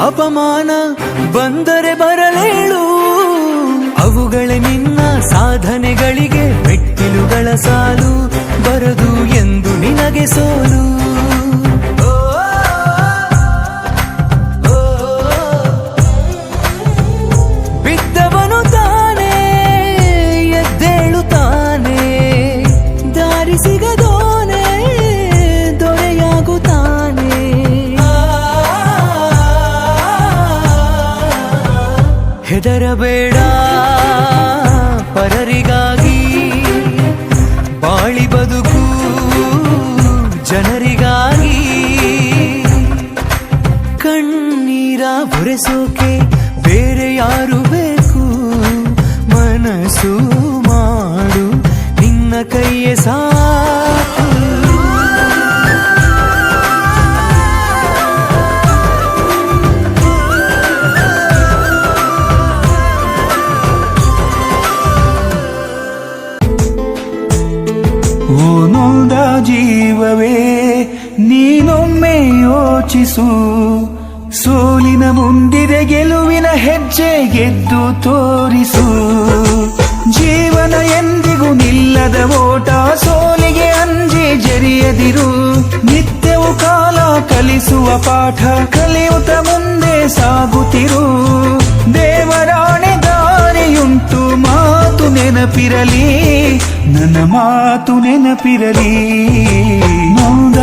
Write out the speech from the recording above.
ಅಪಮಾನ ಬಂದರೆ ಬರಲೇಳು. ಅವುಗಳೇ ನಿನ್ನ ಸಾಧನೆಗಳಿಗೆ ಮೆಟ್ಟಿಲುಗಳ ಸಾಲು. ಬರದು ಎಂದು ನಿನಗೆ ಸೋಲು. ಹೆದರಬೇಡ. ಪರರಿಗಾಗಿ ಬಾಳಿ ಬದುಕು ಜನರಿಗಾಗಿ. ಕಣ್ಣೀರ ಬುರೆಸೋಕೆ ಬೇರೆ ಯಾರು ಬೇಕು? ಮನಸ್ಸು ಮಾಡು ನಿನ್ನ ಕೈಯ ಸಾಕು. ಓ ನೊಂದ ಜೀವವೇ, ನೀನೊಮ್ಮೆ ಯೋಚಿಸು. ಸೋಲಿನ ಮುಂದಿದೆ ಗೆಲುವಿನ ಹೆಜ್ಜೆ ಗೆದ್ದು ತೋರಿಸು. ಜೀವನ ಎಂದಿಗೂ ನಿಲ್ಲದ ಓಟ, ಸೋಲಿಗೆ ಅಂಜಿ ಜರಿಯದಿರು. ನಿತ್ಯವೂ ಕಾಲ ಕಲಿಸುವ ಪಾಠ, ಕಲಿಯುತ್ತ ಮುಂದೆ ಸಾಗುತ್ತಿರು. ದೇವರಾಣೆ ದಾರಿಯುಂಟು, ಮಾತು ನೆನಪಿರಲಿ. ನನ್ನ ಮಾತು ನೆನಪಿರಲಿ ನೊಂದ